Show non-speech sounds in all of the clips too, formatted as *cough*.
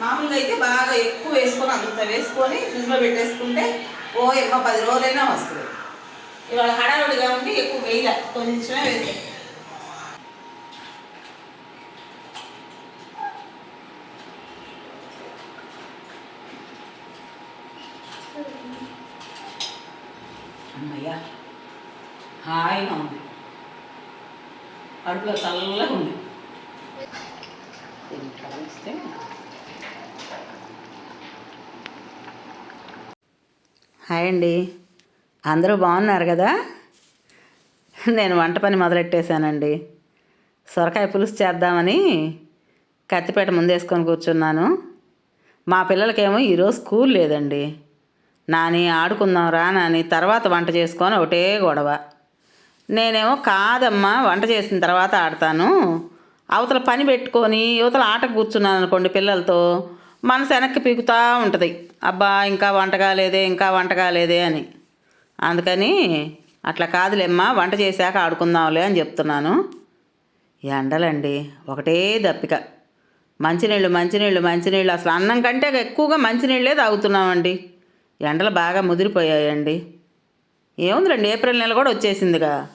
మామూలుగా అయితే బాగా ఎక్కువ వేసుకొని అంత వేసుకొని ఫ్రిడ్జ్లో పెట్టేసుకుంటే ఓ ఎక్కువ పది రోజులైనా వస్తుంది. ఇవాళ హడావుడిగా ఉండి ఎక్కువ వేయలే కొంచెమే వేసే. అమ్మయ్యా హాయిగా ఉంది. కడుపులో చల్లగా ఉంది. దీన్ని కలిస్తే హాయ్ అండి. అందరూ బాగున్నారు కదా? నేను వంట పని మొదలెట్టేశానండి. సొరకాయ పులుసు చేద్దామని కత్తిపేట ముందేసుకొని కూర్చున్నాను. మా పిల్లలకేమో ఈరోజు స్కూల్ లేదండి. నాని ఆడుకుందాం రా నాని తర్వాత వంట చేసుకొని ఒకటే గొడవ. నేనేమో కాదమ్మా వంట చేసిన తర్వాత ఆడతాను. అవతల పని పెట్టుకొని యువతల ఆట కూర్చున్నాను అనుకోండి పిల్లలతో. మనసు వెనక్కి పీకుతూ ఉంటుంది. అబ్బా ఇంకా వంట కాలేదే ఇంకా వంట కాలేదే అని. అందుకని అట్లా కాదులేమ్మా వంట చేశాక ఆడుకుందాంలే అని చెప్తున్నాను. ఎండలండి ఒకటే దప్పిక. మంచినీళ్ళు మంచినీళ్ళు మంచినీళ్ళు. అసలు అన్నం కంటే ఎక్కువగా మంచినీళ్ళే తాగుతున్నామండి. ఎండలు బాగా ముదిరిపోయాయండి. ఏముందిలేండి ఏప్రిల్ నెల కూడా వచ్చేసిందిగా.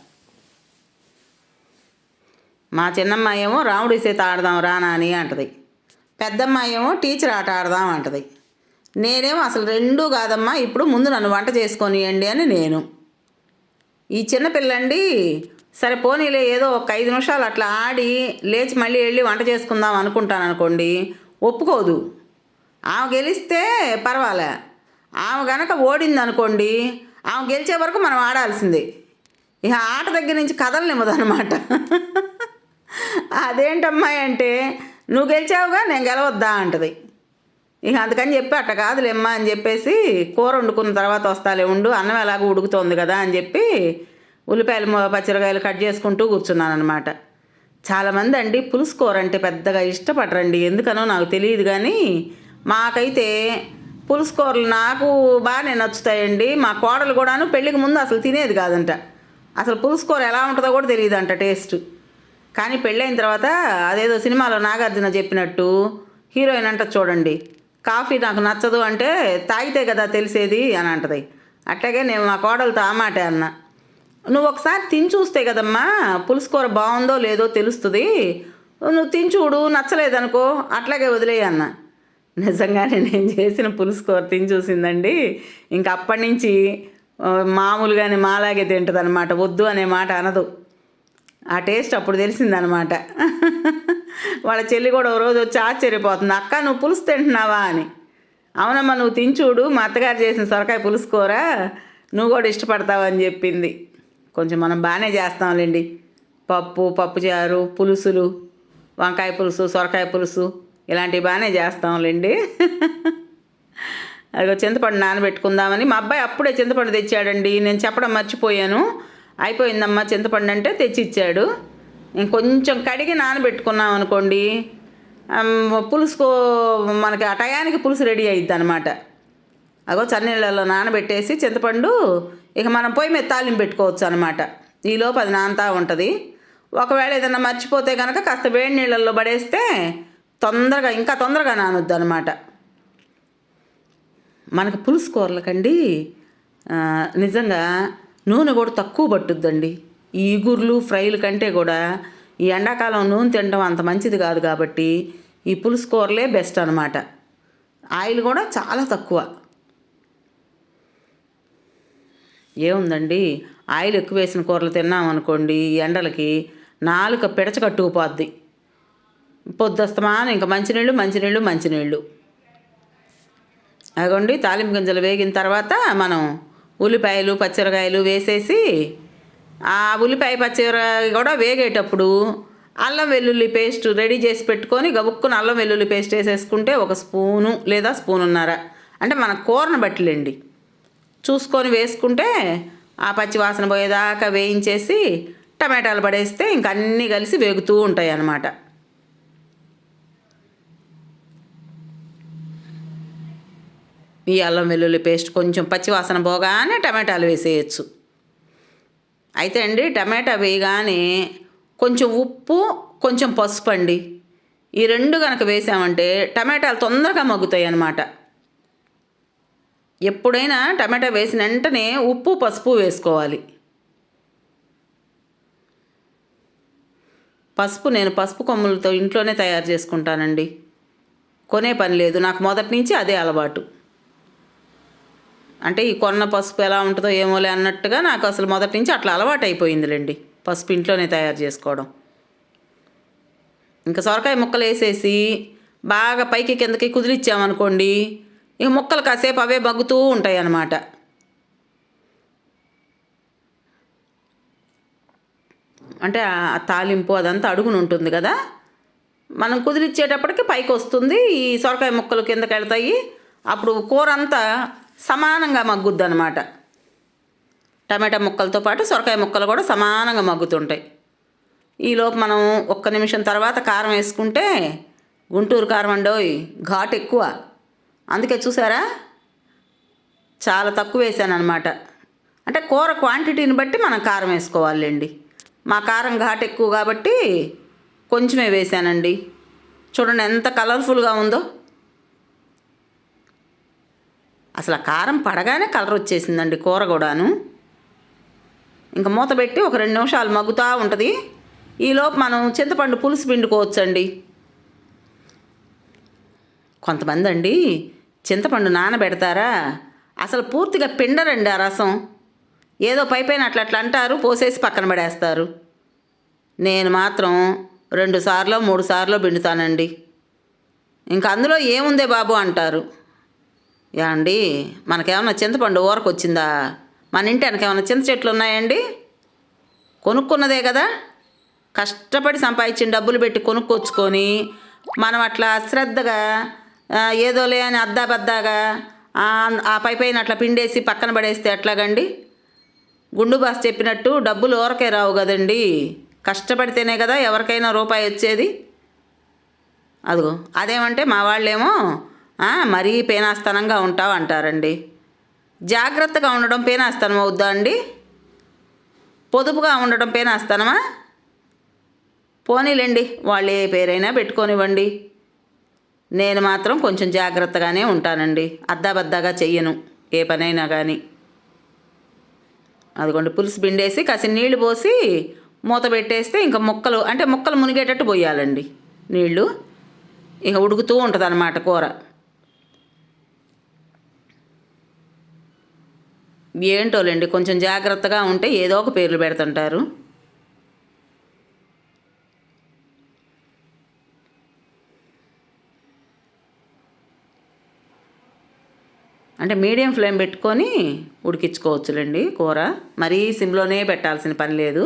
మా చిన్నమ్మ ఏమో రాముడి సీత ఆడదాం రానా అని అంటది. పెద్దమ్మాయి ఏమో టీచర్ ఆట ఆడదాం అంటది. నేనేమో అసలు రెండూ కాదమ్మా ఇప్పుడు ముందు నన్ను వంట చేసుకొనియండి అని నేను. ఈ చిన్నపిల్లండి సరే పోనీలే ఏదో ఒక ఐదు నిమిషాలు అట్లా ఆడి లేచి మళ్ళీ వెళ్ళి వంట చేసుకుందాం అనుకుంటాను అనుకోండి ఒప్పుకోదు. ఆమె గెలిస్తే పర్వాలే. ఆమె గనక ఓడింది అనుకోండి ఆమె గెలిచే వరకు మనం ఆడాల్సిందే. ఇక ఆట దగ్గర నుంచి కదలనివ్వదు అనమాట అదేంటమ్మాయి అంటే నువ్వు గెలిచావుగా నేను గెలవద్దా అంటది. ఇక అందుకని చెప్పి అట్ట కాదులేమ్మా అని చెప్పేసి కూర వండుకున్న తర్వాత వస్తాలే ఉండు అన్నం ఎలాగో ఉడుకుతోంది కదా అని చెప్పి ఉల్లిపాయలు పచ్చిరకాయలు కట్ చేసుకుంటూ కూర్చున్నాను అనమాట చాలామంది అండి పులుసు కూర అంటే పెద్దగా ఇష్టపడరండి. ఎందుకనో నాకు తెలియదు కానీ మాకైతే పులుసు కూరలు నాకు బాగానే నచ్చుతాయండి. మా కోడలు కూడాను పెళ్ళికి ముందు అసలు తినేది కాదంట. అసలు పులుసు కూర ఎలా ఉంటుందో కూడా తెలియదంట టేస్ట్. కానీ పెళ్ళైన తర్వాత అదేదో సినిమాలో నాగార్జున చెప్పినట్టు హీరోయిన్ అంట చూడండి. కాఫీ నాకు నచ్చదు అంటే తాగితే కదా తెలిసేది అని అంటది. అట్లాగే నేను మా కోడలతో ఆ మాటే అన్న. నువ్వు ఒకసారి తిని చూస్తే కదమ్మా పులుసుకూర బాగుందో లేదో తెలుస్తుంది. నువ్వు తిని చూడు నచ్చలేదనుకో అట్లాగే వదిలేయి అన్న. నిజంగానే నేను చేసిన పులుసు కూర తిని చూసిందండి. ఇంక అప్పటి నుంచి మామూలుగానే మాలాగే తింటుంది అనమాట వద్దు అనే మాట అనదు. ఆ టేస్ట్ అప్పుడు తెలిసిందనమాట. వాళ్ళ చెల్లి కూడా ఓ రోజు వచ్చి ఆశ్చర్యపోతుంది అక్క నువ్వు పులుసు తింటున్నావా? అని. అవునమ్మా నువ్వు తించూడు మా అత్తగారు చేసిన సొరకాయ పులుసు నువ్వు కూడా ఇష్టపడతావు అని చెప్పింది. కొంచెం మనం బాగానే చేస్తాంలేండి. పప్పు పప్పు చారు పులుసులు వంకాయ పులుసు సొరకాయ పులుసు ఇలాంటివి బాగానే చేస్తాంలేండి. అదిగో చింతపండు నానబెట్టుకుందామని మా అబ్బాయి అప్పుడే చింతపండు తెచ్చాడండి నేను చెప్పడం మర్చిపోయాను. అయిపోయిందమ్మా చింతపండు అంటే తెచ్చి ఇచ్చాడు ఇంకొంచెం కడిగి నానబెట్టుకున్నాం అనుకోండి ఆమ్, పులుసుకో మనకి ఆ టయానికి పులుసు రెడీ అయ్యిద్ది అనమాట అగో చన్నీళ్ళలో నానబెట్టేసి చింతపండు ఇక మనం పొయ్యి మీద తాలింపు పెట్టుకోవచ్చు అనమాట ఈలోపు అది నానుతా ఉంటుంది. ఒకవేళ ఏదైనా మర్చిపోతే కనుక కాస్త వేడి నీళ్ళల్లో పడేస్తే తొందరగా ఇంకా తొందరగా నానొద్దు అనమాట మనకు పులుసు కూరలకండి నిజంగా నూనె కూడా తక్కువ పట్టుద్దండి. ఈ ఇగుర్లు ఫ్రైలు కంటే కూడా ఈ ఎండాకాలం నూనె తినడం అంత మంచిది కాదు కాబట్టి ఈ పులుసు కూరలే బెస్ట్ అనమాట ఆయిల్ కూడా చాలా తక్కువ. ఏముందండి? ఆయిల్ ఎక్కువ వేసిన కూరలు తిన్నాం అనుకోండి ఈ ఎండలకి నాలుక పిడచ కట్టుకుపోద్ది. పొద్దుస్తమాన ఇంకా మంచినీళ్ళు మంచినీళ్ళు మంచినీళ్ళు. అదిగోండి తాలింపు గింజలు వేగిన తర్వాత మనం ఉల్లిపాయలు పచ్చిరకాయలు వేసేసి ఆ ఉల్లిపాయ పచ్చిమిరకాయ కూడా వేగేటప్పుడు అల్లం వెల్లుల్లి పేస్ట్ రెడీ చేసి పెట్టుకొని గబుక్కున అల్లం వెల్లుల్లి పేస్ట్ వేసేసుకుంటే ఒక స్పూను లేదా స్పూన్ ఉన్నారా అంటే మన కూరను బట్టిలేండి. చూసుకొని వేసుకుంటే ఆ పచ్చి వాసన పోయేదాకా వేయించేసి టమాటాలు పడేస్తే ఇంక అన్నీ కలిసి వేగుతూ ఉంటాయి అన్నమాట ఈ అల్లం వెల్లుల్లి పేస్ట్ కొంచెం పచ్చివాసన పోగానే టమాటాలు వేసేయచ్చు. అయితే అండి టమాటా వేయగానే కొంచెం ఉప్పు కొంచెం పసుపు అండి. ఈ రెండు కనుక వేసామంటే టమాటాలు తొందరగా మగ్గుతాయి అన్నమాట. ఎప్పుడైనా టమాటా వేసిన వెంటనే ఉప్పు పసుపు వేసుకోవాలి. పసుపు నేను పసుపు కొమ్ములతో ఇంట్లోనే తయారు చేసుకుంటానండి. కొనే పని లేదు నాకు మొదటి నుంచి అదే అలవాటు. అంటే ఈ కొన్న పసుపు ఎలా ఉంటుందో ఏమోలే అన్నట్టుగా నాకు అసలు మొదటి నుంచి అట్లా అలవాటు అయిపోయిందిలేండి. పసుపు ఇంట్లోనే తయారు చేసుకోవడం. ఇంకా సొరకాయ ముక్కలు వేసేసి బాగా పైకి కిందకి కుదిరిచ్చామనుకోండి ఇక ముక్కలు కాసేపు అవే బగ్గుతూ ఉంటాయి అన్నమాట అంటే ఆ తాలింపు అదంతా అడుగును ఉంటుంది కదా? మనం కుదిరిచ్చేటప్పటికి పైకి వస్తుంది ఈ సొరకాయ ముక్కలు కిందకి వెళ్తాయి అప్పుడు కూర అంతా సమానంగా మగ్గుద్ది అనమాట టమాటా ముక్కలతో పాటు సొరకాయ ముక్కలు కూడా సమానంగా మగ్గుతుంటాయి. ఈలోపు మనం ఒక్క నిమిషం తర్వాత కారం వేసుకుంటే గుంటూరు కారం అండోయ్ ఘాట్ ఎక్కువ. అందుకే చూసారా? చాలా తక్కువ వేసాను అనమాట అంటే కూర క్వాంటిటీని బట్టి మనం కారం వేసుకోవాలండి. మా కారం ఘాట్ ఎక్కువ కాబట్టి కొంచెమే వేసానండి. చూడండి ఎంత కలర్ఫుల్గా ఉందో. అసలు ఆ కారం పడగానే కలర్ వచ్చేసిందండి కూర కూడాను. ఇంకా మూత పెట్టి ఒక రెండు నిమిషాలు మగ్గుతూ ఉంటుంది. ఈలోపు మనం చింతపండు పులుసు పిండుకోవచ్చండి. కొంతమంది అండి చింతపండు నానబెడతారా? అసలు పూర్తిగా పిండరండి ఆ రసం. ఏదో పైపైన అట్లా అట్లా అంటారు పోసేసి పక్కన పడేస్తారు. నేను మాత్రం రెండు సార్లు మూడు సార్లు పిండుతానండి. ఇంకా అందులో ఏముందే బాబు అంటారు. యా అండి మనకేమన్నా చింతపండు ఊరకు వచ్చిందా మన ఇంటి వెనకేమన్నా చింత చెట్లు ఉన్నాయండి? కొనుక్కున్నదే కదా? కష్టపడి సంపాదించిన డబ్బులు పెట్టి కొనుక్కొచ్చుకొని మనం అట్లా శ్రద్ధగా ఏదో లేని అని అద్దాబద్దాగా ఆ పై పైన అట్లా పిండేసి పక్కన పడేస్తే ఎట్లాగండి? గుండు బాస్ చెప్పినట్టు డబ్బులు ఊరకే రావు కదండి. కష్టపడితేనే కదా ఎవరికైనా రూపాయి వచ్చేది. అదిగో అదేమంటే మా వాళ్ళేమో మరీ పేనాస్తనంగా ఉంటావు అంటారండి జాగ్రత్తగా ఉండడం పేనాస్తనం అవుద్దా అండి? పొదుపుగా ఉండడం పేనాస్తనమా? పోనీలేండి వాళ్ళు ఏ పేరైనా పెట్టుకోనివ్వండి. నేను మాత్రం కొంచెం జాగ్రత్తగానే ఉంటానండి. అద్దాబద్దాగా చెయ్యను ఏ పనైనా కానీ అదిగోండి పులుసు పిండేసి కాసి నీళ్ళు పోసి మూత పెట్టేస్తే ఇంకా ముక్కలు అంటే ముక్కలు మునిగేటట్టు పోయాలండి నీళ్ళు. ఇక ఉడుకుతూ ఉంటుంది అన్నమాట కూర. ఏంటోలేండి? కొంచెం జాగ్రత్తగా ఉంటే ఏదో ఒక పేర్లు పెడుతుంటారు. అంటే మీడియం ఫ్లేమ్ పెట్టుకొని ఉడికించుకోవచ్చులేండి కూర. మరీ సిమ్లోనే పెట్టాల్సిన పని లేదు.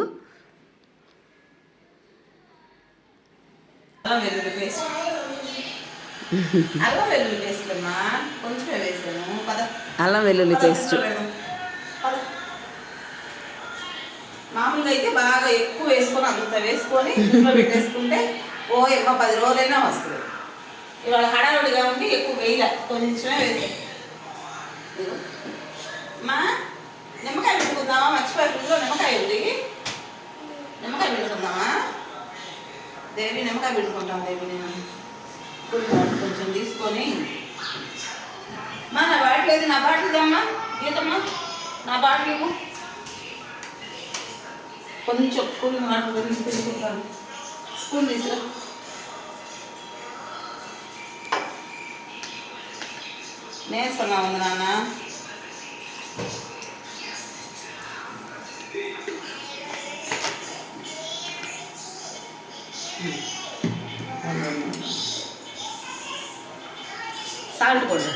అల్లం వెల్లుల్లి పేస్ట్ అల్లం వెల్లుల్లి పేస్ట్ అమ్మా కొంచెమే వేసాను పద అల్లం వెల్లుల్లి పేస్ట్ మామూలుగా అయితే బాగా ఎక్కువ వేసుకొని అంత వేసుకొని ఇంట్లో పెట్టేసుకుంటే ఓ ఎక్కువ పది రోజులైనా వస్తుంది. ఇవాళ హడావుడిగా ఉండి ఎక్కువ వేయలే కొంచెమే వేసాయి మా నిమ్మకాయ పెట్టుకుందామా మర్చిపోయి ఫ్రిడ్జ్లో నిమ్మకాయ ఉంది. నిమ్మకాయ పెట్టుకుందామా దేవి నిమ్మకాయ పెట్టుకుంటాం దేవి నేను. కొంచెం తీసుకొని. మా నా బాటిల్ ఏది? నా బాటిల్ దమ్మా గీతమ్మా. నా బాటిల్ ఇవ్వు. కొంచెం కూలి మాట గురించి పెట్టుకుంటాను స్పూన్ తీసుకురా నీరసంగా ఉంది నాన్న సాల్ట్ కూడా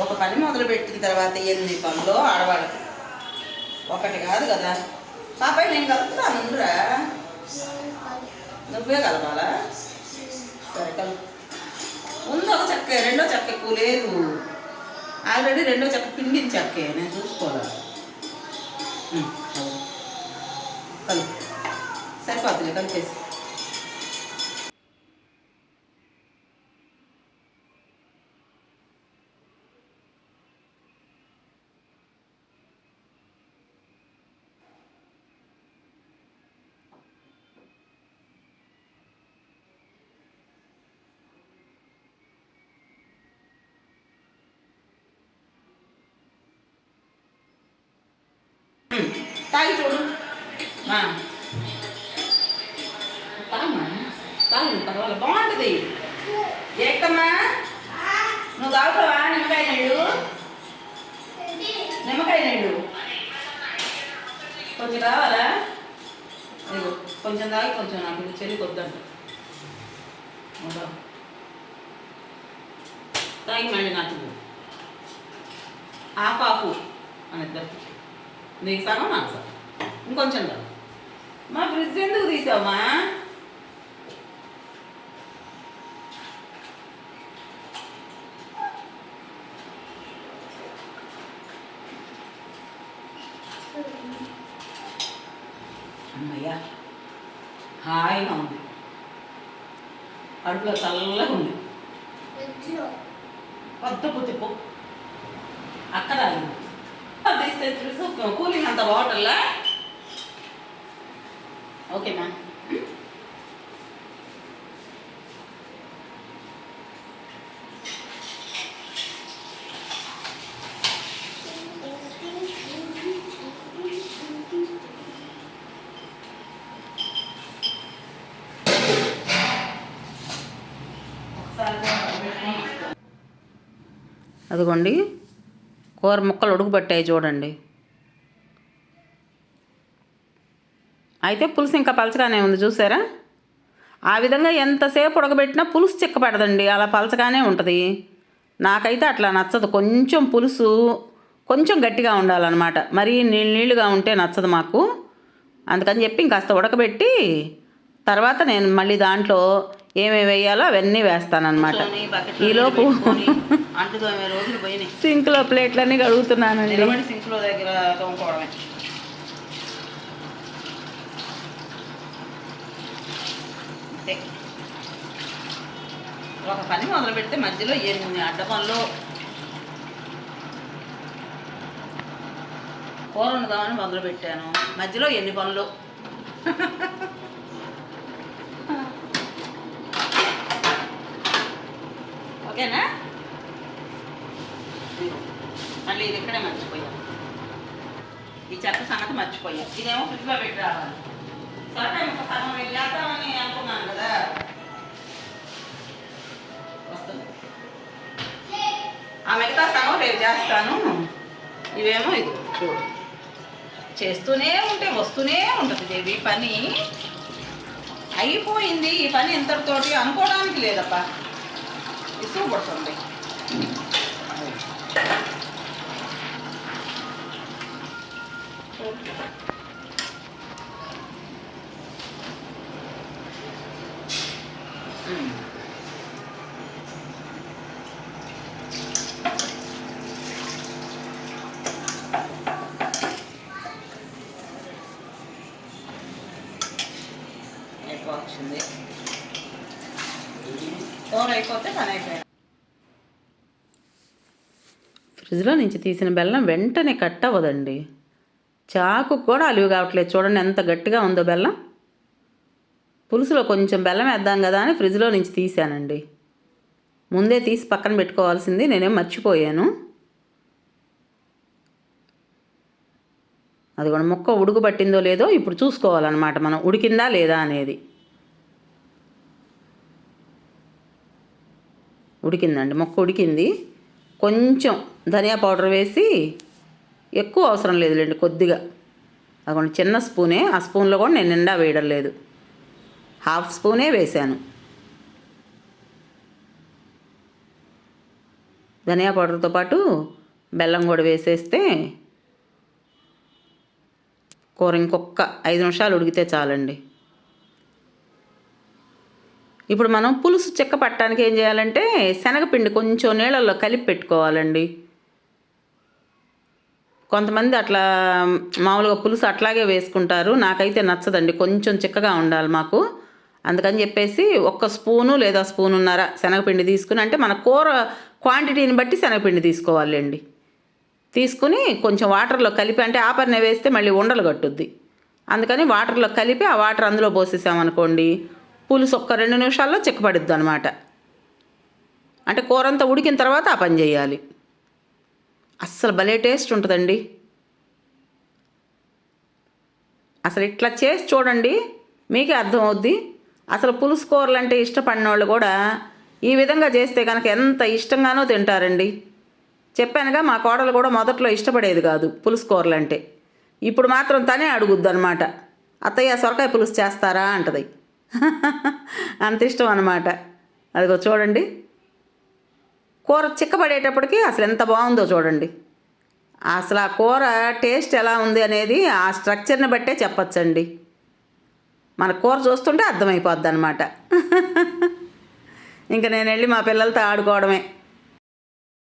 ఒక పని మొదలు పెట్టిన తర్వాత ఎన్ని పనులు ఆడవాళ్ళకి ఒకటి కాదు కదా. పాపై నేను కలుపుతాను ఉండురా. నువ్వే కలపాలా? సరే కలుపు. ముందు ఒక చెక్క రెండో చెక్క ఎక్కువ లేదు. ఆల్రెడీ రెండో చెక్క పిండిన చెక్కే నేను చూసుకోవాలి? కలుపు. సరిపోతుంది కలిపేసి. తాగి చూడు తాగమ్మా తాగు పర్వాలేదు బాగుంటుంది ఏకమ్మా నువ్వు తాగుతావా నిమ్మకాయ నీళ్ళు నిమ్మకాయ నీళ్ళు కొంచెం రావాలా ఇదిగో కొంచెం తాగి కొంచెం నాకు ఇది చెల్లికి వద్దంట తాగి మళ్ళీ నాకు ఆఫ్ ఆఫ్ అని ఇద్దరికి నీకు సగం నాకు సగం. ఇంకొంచెం రా మా ఫ్రిడ్జ్ ఎందుకు తీసావమ్మా? అమ్మయ్యా హాయిగా ఉంది. కడుపులో చల్లగా ఉంది. పెద్ద పుత్తిప్పు అక్కడ తీస్తే తెలుసు కూలింగ్ అంత బాగుంటుందా ఓకే మ్యామ్ అదిగోండి కూర ముక్కలు ఉడుకుబట్టాయి చూడండి. అయితే పులుసు ఇంకా పలచగానే ఉంది చూసారా? ఆ విధంగా ఎంతసేపు ఉడకబెట్టినా పులుసు చిక్కపడదండి అలా పలచగానే ఉంటుంది. నాకైతే అట్లా నచ్చదు కొంచెం పులుసు కొంచెం గట్టిగా ఉండాలన్నమాట. మరీ నీళ్ళు నీళ్ళుగా ఉంటే నచ్చదు మాకు. అందుకని చెప్పి ఇంకాస్త ఉడకబెట్టి తర్వాత నేను మళ్ళీ దాంట్లో ఏమేమి వేయాలో అవన్నీ వేస్తానన్నమాట. ఈలోపు *laughs* సింక్లో ప్లేట్లన్నీ కడుగుతున్నానండి. సింక్లో దగ్గర ఒక పని మొదలు పెడితే మధ్యలో ఎన్ని అడ్డ పనులు కూర వండుదామని మొదలు పెట్టాను. మధ్యలో ఎన్ని పనులు? *laughs* ఓకేనా? మళ్ళీ ఇది ఇక్కడే మర్చిపోయాం. ఈ చెత్త సంగతి మర్చిపోయాం. ఇదేమో ఫ్రిడ్జ్లో పెట్టి రావాలి. సరే ఒక సగం వెళ్ళేద్దామని అనుకున్నాను కదా. వస్తుంది. ఆ మిగతా సగం రేపు చేస్తాను. ఇవేమో ఇది చూడు. చేస్తూనే ఉంటే వస్తూనే ఉంటుంది దేవి పని అయిపోయింది. ఈ పని ఇంతటితోటి అనుకోవడానికి లేదప్పా. ಬಿಸಿಲು ಕೊಡ್ಸೋಣ box watching this. అయిపోతే పని అయిపోయింది. ఫ్రిడ్జ్లో నుంచి తీసిన బెల్లం వెంటనే కట్ అవ్వదండి. చాకు కూడా అలివి కావట్లేదు. చూడండి ఎంత గట్టిగా ఉందో బెల్లం. పులుసులో కొంచెం బెల్లం వేద్దాం కదా అని ఫ్రిడ్జ్లో నుంచి తీసానండి ముందే తీసి పక్కన పెట్టుకోవాల్సింది. నేనేం మర్చిపోయాను. అది కూడా ముక్క ఉడుకు పట్టిందో లేదో ఇప్పుడు చూసుకోవాలన్నమాట. మనం ఉడికిందా లేదా అనేది. ఉడికిందండి. మొక్క ఉడికింది. కొంచెం ధనియా పౌడర్ వేసి ఎక్కువ అవసరం లేదులేండి కొద్దిగా. అదొక చిన్న స్పూనే ఆ స్పూన్లో కూడా నేను నిండా వేయడం లేదు. హాఫ్ స్పూనే వేశాను ధనియా పౌడర్తో పాటు బెల్లం కూడా వేసేస్తే కూర ఇంకొక ఐదు నిమిషాలు ఉడికితే చాలండి. ఇప్పుడు మనం పులుసు చెక్క పట్టడానికి ఏం చేయాలంటే శనగపిండి కొంచెం నీళ్ళల్లో కలిపి పెట్టుకోవాలండి. కొంతమంది అట్లా మామూలుగా పులుసు అట్లాగే వేసుకుంటారు. నాకైతే నచ్చదండి. కొంచెం చిక్కగా ఉండాలి మాకు. అందుకని చెప్పేసి ఒక్క స్పూను లేదా స్పూనున్నర శనగపిండి తీసుకుని అంటే మన కూర క్వాంటిటీని బట్టి శనగపిండి తీసుకోవాలండి. తీసుకుని కొంచెం వాటర్లో కలిపి అంటే ఆపర్నే వేస్తే మళ్ళీ ఉండలు కట్టుద్ది. అందుకని వాటర్లో కలిపి ఆ వాటర్ అందులో పోసేసామనుకోండి పులుసు ఒక్క రెండు నిమిషాల్లో చిక్కపడుద్ది అనమాట అంటే కూర అంతా ఉడికిన తర్వాత ఆ పని చేయాలి. అస్సలు భలే టేస్ట్ ఉంటుందండి. అసలు ఇట్లా చేసి చూడండి మీకే అర్థమవుద్ది. అసలు పులుసు కూరలు అంటే ఇష్టపడిన వాళ్ళు కూడా ఈ విధంగా చేస్తే కనుక ఎంత ఇష్టంగానో తింటారండి. చెప్పానుగా మా కోడలు కూడా మొదట్లో ఇష్టపడేది కాదు పులుసు కూరలు అంటే ఇప్పుడు మాత్రం తనే అడుగుద్ది అనమాట అత్తయ్య సొరకాయ పులుసు చేస్తారా? అంటది. *laughs* అంత ఇష్టం అనమాట అదిగో చూడండి. కూర చిక్కబడేటప్పటికి అసలు ఎంత బాగుందో చూడండి. అసలు ఆ కూర టేస్ట్ ఎలా ఉంది అనేది ఆ స్ట్రక్చర్ని బట్టే చెప్పచ్చండి. మన కూర చూస్తుంటే అర్థమైపోద్ది అనమాట *laughs* ఇంకా నేను వెళ్ళి మా పిల్లలతో ఆడుకోవడమే.